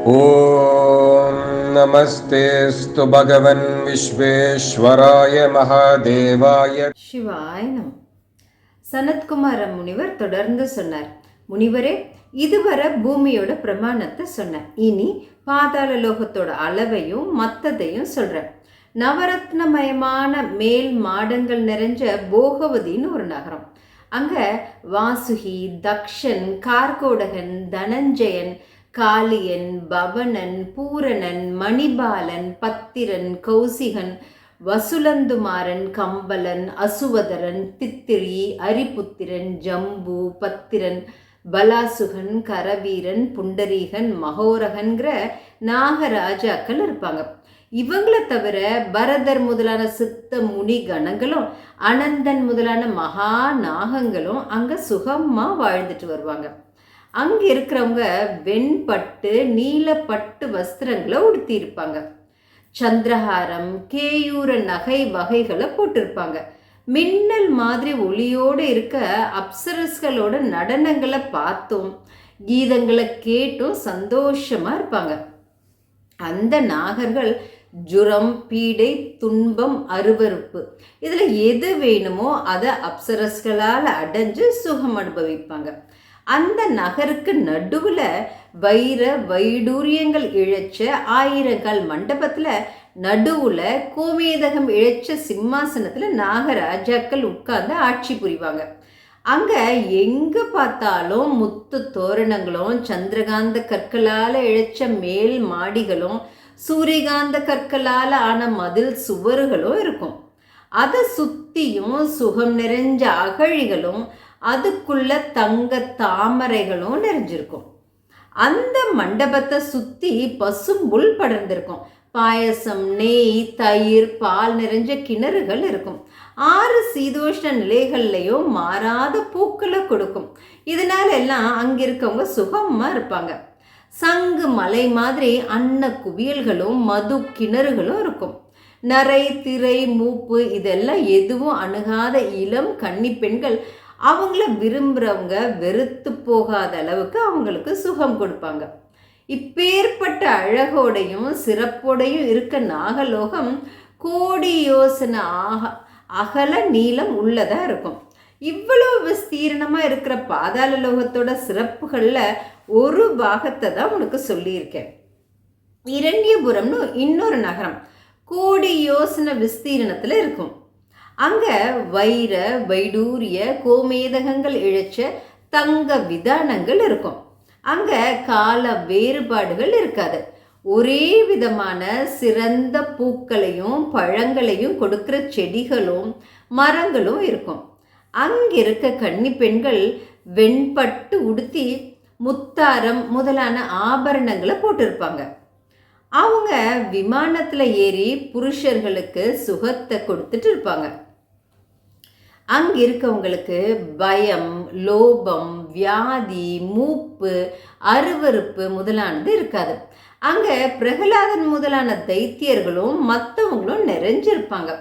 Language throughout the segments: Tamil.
ॐ नमस्तेऽस्तु भगवन् विश्वेश्वराय महादेवाय சிவாய நம சனத்குமார முனிவர் தொடர்ந்து சொன்னார் முனிவரே இதுவரை பூமியோட பிரமாணத்தை சொன்னேன் இனி பாதாள லோகத்தோட அளவையும் மத்ததையும் சொல்றேன் நவரத்னமயமான மேல் மாடங்கள் நிறைஞ்ச போகவதின்னு ஒரு நகரம் அங்க வாசுகி தக்ஷன் கார்கோடகன் தனஞ்சயன் காளியன் பவனன் பூரணன் மணிபாலன் பத்திரன் கௌசிகன் வசுலந்துமாரன் கம்பலன் அசுவதரன் தித்திரி அரிபுத்திரன் ஜம்பு பத்திரன் பலாசுகன் கரவீரன் புண்டரீகன் மகோரகன்கிற நாகராஜாக்கள் இருப்பாங்க. இவங்களை தவிர பரதர் முதலான சித்த முனி கணங்களும் அனந்தன் முதலான மகா நாகங்களும் அங்கே சுகமாக வாழ்ந்துட்டு வருவாங்க. அங்கே இருக்கிறவங்க வெண்பட்டு நீலப்பட்டு வஸ்திரங்களை உடுத்தியிருப்பாங்க. சந்திரஹாரம் கேயூர நகை வகைகளை போட்டிருப்பாங்க. மின்னல் மாதிரி ஒளியோடு இருக்க அப்சரஸ்களோட நடனங்களை பார்த்தும் கீதங்களை கேட்டும் சந்தோஷமாக இருப்பாங்க. அந்த நாகர்கள் ஜுரம் பீடை துன்பம் அருவருப்பு இதில் எது வேணுமோ அதை அப்சரஸ்களால் அடைஞ்சு சுகம் அனுபவிப்பாங்க. அந்த நகருக்கு நடுவில் வைர வைடூரியங்கள் இழைச்ச ஆயிரங்கால் மண்டபத்தில் நடுவில் கோமேதகம் இழைச்ச சிம்மாசனத்தில் நாகராஜாக்கள் உட்கார்ந்து ஆட்சி புரிவாங்க. அங்கே எங்கே பார்த்தாலும் முத்து தோரணங்களும் சந்திரகாந்த கற்களால் இழைச்ச மேல் மாடிகளும் சூரியகாந்த கற்களால் ஆன மதில் சுவர்களும் இருக்கும். அதை சுத்தியும் சுகம் நிறைஞ்ச அகழிகளும் அதுக்குள்ள தங்க தாமரைகளும் நிறைஞ்சிருக்கும். அந்த மண்டபத்தை சுத்தி பசும்புல் படர்ந்திருக்கும். பாயசம் நெய் தயிர் பால் நிறைஞ்ச கிணறுகள் இருக்கும். ஆறு சீதோஷ்ண நிலைகள்லையும் மாறாத பூக்களை கொடுக்கும். இதனால எல்லாம் அங்கிருக்கவங்க சுகமா இருப்பாங்க. சங்கு மலை மாதிரி அன்ன குவியல்களும் மது கிணறுகளும் இருக்கும். நரை திரை மூப்பு இதெல்லாம் எதுவும் அணுகாத இளம் கன்னி பெண்கள் அவங்கள விரும்புகிறவங்க வெறுத்து போகாத அளவுக்கு அவங்களுக்கு சுகம் கொடுப்பாங்க. இப்பேற்பட்ட அழகோடையும் சிறப்போடையும் இருக்க நாகலோகம் கோடி யோசனை ஆக அகல நீளம் உள்ளதாக இருக்கும். இவ்வளவு விஸ்தீரணமாக இருக்கிற பாதாள லோகத்தோட சிறப்புகளில் ஒரு பாகத்தை தான் உனக்கு சொல்லியிருக்கேன். இரண்யபுரம்னு இன்னொரு நகரம் கோடி யோசனை விஸ்தீரணத்தில் இருக்கும். அங்கே வைர வைடூரிய கோமேதகங்கள் இழைச்ச தங்க விதானங்கள் இருக்கும். அங்கே கால வேறுபாடுகள் இருக்காது. ஒரே விதமான சிறந்த பூக்களையும் பழங்களையும் கொடுக்கிற செடிகளும் மரங்களும் இருக்கும். அங்கிருக்க கன்னி பெண்கள் வெண்பட்டு உடுத்தி முத்தாரம் முதலான ஆபரணங்களை போட்டிருப்பாங்க. அவங்க விமானத்தில் ஏறி புருஷர்களுக்கு சுகத்தை கொடுத்துட்டு இருப்பாங்க. அங்க இருக்கவங்களுக்கு பயம் லோபம் வியாதி மூப்பு அருவருப்பு முதலானது இருக்காது. அங்க பிரகலாதன் முதலான தைத்தியர்களும் மற்றவங்களும் நிறைஞ்சிருப்பாங்க.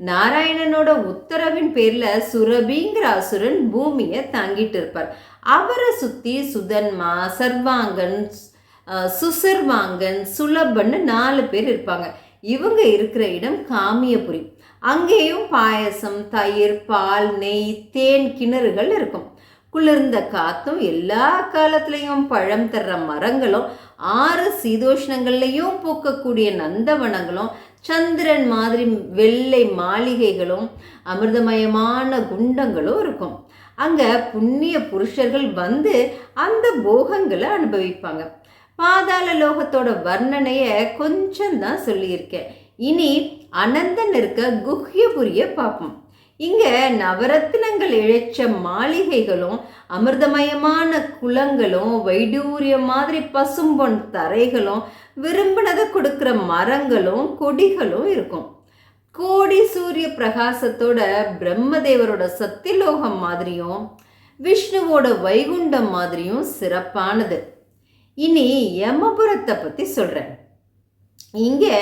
நாராயணனோட உத்தரவின் பேர்ல சுரபிங்கிற அசுரன் பூமியை தாங்கிட்டு இருப்பார். அவரை சுத்தி சுதன்மா சர்வாங்கன் சுசர்வாங்கன் சுலபன்னு நாலு பேர் இருப்பாங்க. இவங்க இருக்கிற இடம் காமியபுரி. அங்கேயும் பாயசம் தயிர் பால் நெய் தேன் கிணறுகள் இருக்கும். குளிர்ந்த காத்தும் எல்லா காலத்துலேயும் பழம் தர்ற மரங்களும் ஆறு சீதோஷ்ணங்கள்லையும் பூக்கக்கூடிய நந்தவனங்களும் சந்திரன் மாதிரி வெள்ளை மாளிகைகளும் அமிர்தமயமான குண்டங்களும் இருக்கும். அங்கே புண்ணிய புருஷர்கள் வந்து அந்த போகங்களை அனுபவிப்பாங்க. பாதாள லோகத்தோட வர்ணனையை கொஞ்சம் தான் சொல்லியிருக்கேன். இனி அனந்தன் இருக்க குஹ்யபுரிய பார்ப்போம். இங்க நவரத்தினங்கள் இழைச்ச மாளிகைகளும் அமிர்தமயமான குளங்களும் வைடூரிய மாதிரி பசும்பொன் தரைகளும் விரும்பினதை கொடுக்குற மரங்களும் கொடிகளும் இருக்கும். கோடி சூரிய பிரகாசத்தோட பிரம்மதேவரோட சத்தியலோகம் மாதிரியும் விஷ்ணுவோட வைகுண்டம் மாதிரியும் சிறப்பானது. இனி யமபுரத்தை பற்றி சொல்கிறேன் இங்கே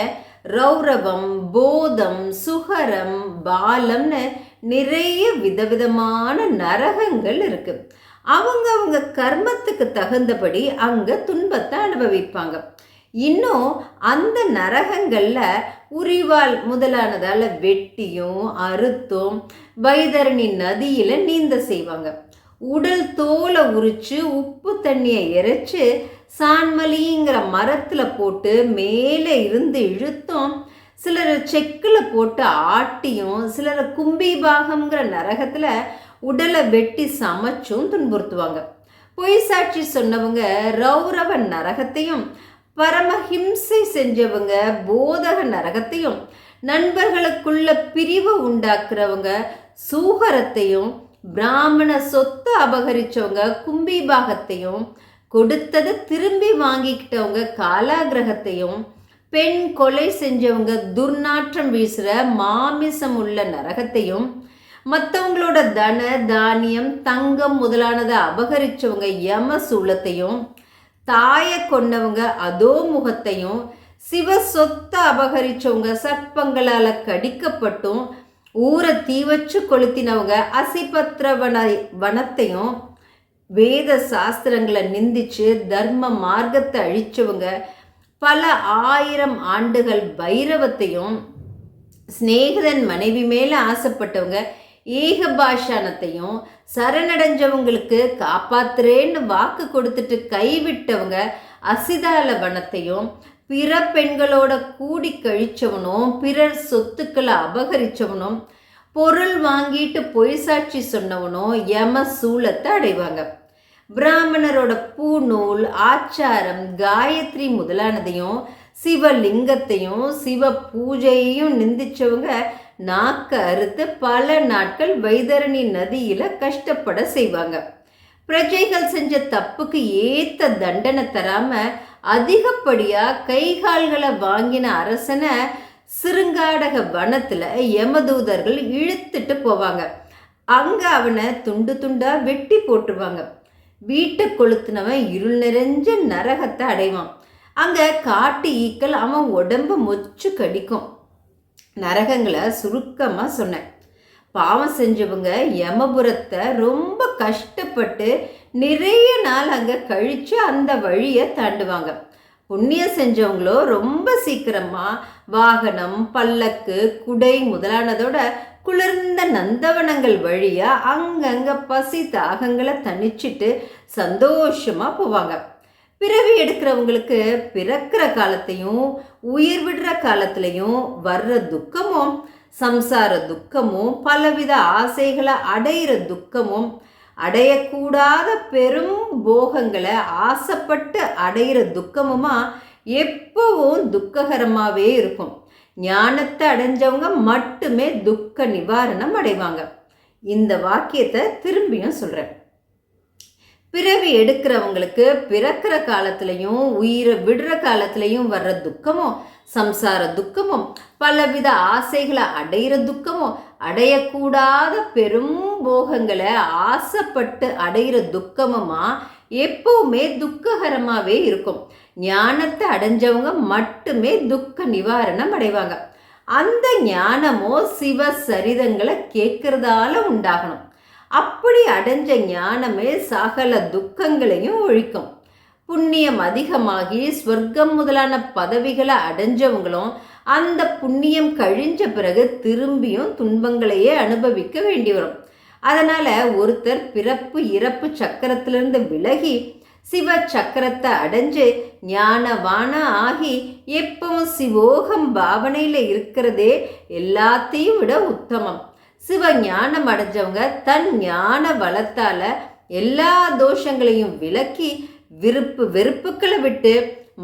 ரௌரவம் போதம் சுகரம் பாலம்னு நிறைய விதவிதமான நரகங்கள் இருக்கு. அவங்க அவங்க கர்மத்துக்கு தகுந்தபடி அங்க துன்பத்தை அனுபவிப்பாங்க. இன்னும் அந்த நரகங்களில் உரிவால் முதலானதால் வெட்டியும் அறுத்தும் வைதரணி நதியில் நீந்த செய்வாங்க. உடல் தோலை உரித்து உப்பு தண்ணியை இறைச்சி சான்மலிங்கிற மரத்தில் போட்டு மேலே இருந்து இழுத்தும். சிலரை செக்கில் போட்டு ஆட்டியும் சிலரை கும்பிபாகம்ங்கிற நரகத்தில் உடலை வெட்டி சமைச்சும் துன்புறுத்துவாங்க. பொய் சாட்சி சொன்னவங்க ரௌரவ நரகத்தையும் பரமஹிம்சை செஞ்சவங்க போதக நரகத்தையும் நண்பர்களுக்குள்ள பிரிவு உண்டாக்குறவங்க சூகரத்தையும் பிராமண சொத்தை அபகரிச்சவங்க கும்பிபாகத்தையும் கொடுத்ததை திரும்பி வாங்கிக்கிட்டவங்க காலாகிரகத்தையும் பெண் கொலை செஞ்சவங்க துர்நாற்றம் வீசுகிற மாமிசம் உள்ள நரகத்தையும் மற்றவங்களோட தன தானியம் தங்கம் முதலானதை அபகரிச்சவங்க யம சூலத்தையும் தாயை கொண்டவங்க அதோ முகத்தையும் சிவ சொத்தை அபகரிச்சவங்க சர்ப்பங்களால் கடிக்கப்பட்டும் ஊரை தீ வச்சு கொளுத்தினவங்க அசிபத்திர வன வனத்தையும் வேத சாஸ்திரங்களை நிந்திச்சு தர்ம மார்க்கத்தை அழிச்சவங்க பல ஆயிரம் ஆண்டுகள் பைரவத்தையும் சிநேகிதன் மனைவி மேலே ஆசைப்பட்டவங்க ஏகபாஷானத்தையும் சரணடைஞ்சவங்களுக்கு காப்பாத்துறேன்னு வாக்கு கொடுத்துட்டு கைவிட்டவங்க அசிதால வனத்தையும் பிற பெண்களோட கூடி கழிச்சவனும் பிறர் சொத்துக்களை அபகரிச்சவனும் பொருள் வாங்கிட்டு பொய் சாட்சி சொன்னவனும் யம சூலத்தை அடைவாங்க. பிராமணரோட பூநூல் ஆச்சாரம் காயத்ரி முதலானதையும் சிவலிங்கத்தையும் சிவ பூஜையையும் நிந்திச்சவங்க நாக்க அறுத்து பல நாட்கள் வைதரணி நதியில கஷ்டப்பட செய்வாங்க. பிரஜைகள் செஞ்ச தப்புக்கு ஏத்த தண்டனை தராம அதிகப்படியா கை கால்களை வாங்கின அரசனை சிறுங்காடக வனத்தில் யமதூதர்கள் இழுத்துட்டு போவாங்க. அங்கே அவனை துண்டு துண்டாக வெட்டி போட்டுருவாங்க. வீட்டை கொளுத்துனவன் இருள் நிறைஞ்ச நரகத்தை அடைவான். அங்கே காட்டு ஈக்கள் அவன் உடம்ப மொச்சு கடிக்கும். நரகங்களை சுருக்கமாக சொன்னேன். பாவம் செஞ்சவங்க யமபுரத்தை ரொம்ப கஷ்டப்பட்டு நிறைய நாள் அங்கே கழித்து அந்த வழியை தாண்டுவாங்க. புண்ணியம் செஞ்சவங்களோ ரொம்ப சீக்கிரமாக வாகனம் பல்லக்கு குடை முதலானதோட குளிர்ந்த நந்தவனங்கள் வழியாக அங்கங்கே பசி தாகங்களை தணிச்சிட்டு சந்தோஷமாக போவாங்க. பிறவி எடுக்கிறவங்களுக்கு பிறக்கிற காலத்தையும் உயிர் விடுற காலத்துலையும் வர்ற துக்கமும் சம்சார துக்கமும் பலவித ஆசைகளை அடையிற துக்கமும் அடையக்கூடாத பெரும் போகங்களை ஆசைப்பட்டு அடையிற துக்கமுமா எப்பவும் துக்ககரமாகவே இருக்கும். ஞானத்தை அடைஞ்சவங்க மட்டுமே துக்க நிவாரணம் அடைவாங்க. இந்த வாக்கியத்தை திரும்பியும் சொல்கிறேன் பிறவி எடுக்கிறவங்களுக்கு பிறக்கிற காலத்துலையும் உயிரை விடுற காலத்துலையும் வர்ற துக்கமும் சம்சார துக்கமும் பலவித ஆசைகளை அடையிற துக்கமும் அடையக்கூடாத பெரும் போகங்களை ஆசைப்பட்டு அடையிற துக்கமுமா எப்பவுமே துக்ககரமாகவே இருக்கும். ஞானத்தை அடைஞ்சவங்க மட்டுமே துக்க நிவாரணம் அடைவாங்க. அந்த ஞானமோ சிவ சரிதங்களை கேட்கறதால உண்டாகணும். அப்படி அடைஞ்ச ஞானமே சகல துக்கங்களையும் ஒழிக்கும். புண்ணியம் அதிகமாகி ஸ்வர்க்கம் முதலான பதவிகளை அடைஞ்சவங்களும் அந்த புண்ணியம் கழிஞ்ச பிறகு திரும்பியும் துன்பங்களையே அனுபவிக்க வேண்டி வரும். அதனால் ஒருத்தர் பிறப்பு இறப்பு சக்கரத்திலிருந்து விலகி சிவ சக்கரத்தை அடைஞ்சு ஞானவான ஆகி எப்பவும் சிவோகம் பாவனையில் இருக்கிறதே எல்லாத்தையும் விட உத்தமம். சிவ ஞானம் அடைஞ்சவங்க தன் ஞான வளத்தால் எல்லா தோஷங்களையும் விலக்கி விருப்பு வெறுப்புக்களை விட்டு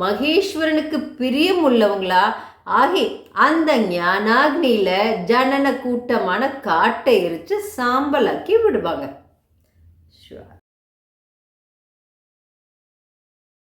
மகேஸ்வரனுக்கு பிரியம் உள்ளவங்களா ஆகி அந்த ஞானாக்னியில் ஜனன கூட்டமான காட்டை எரித்து சாம்பலாக்கி விடுவாங்க.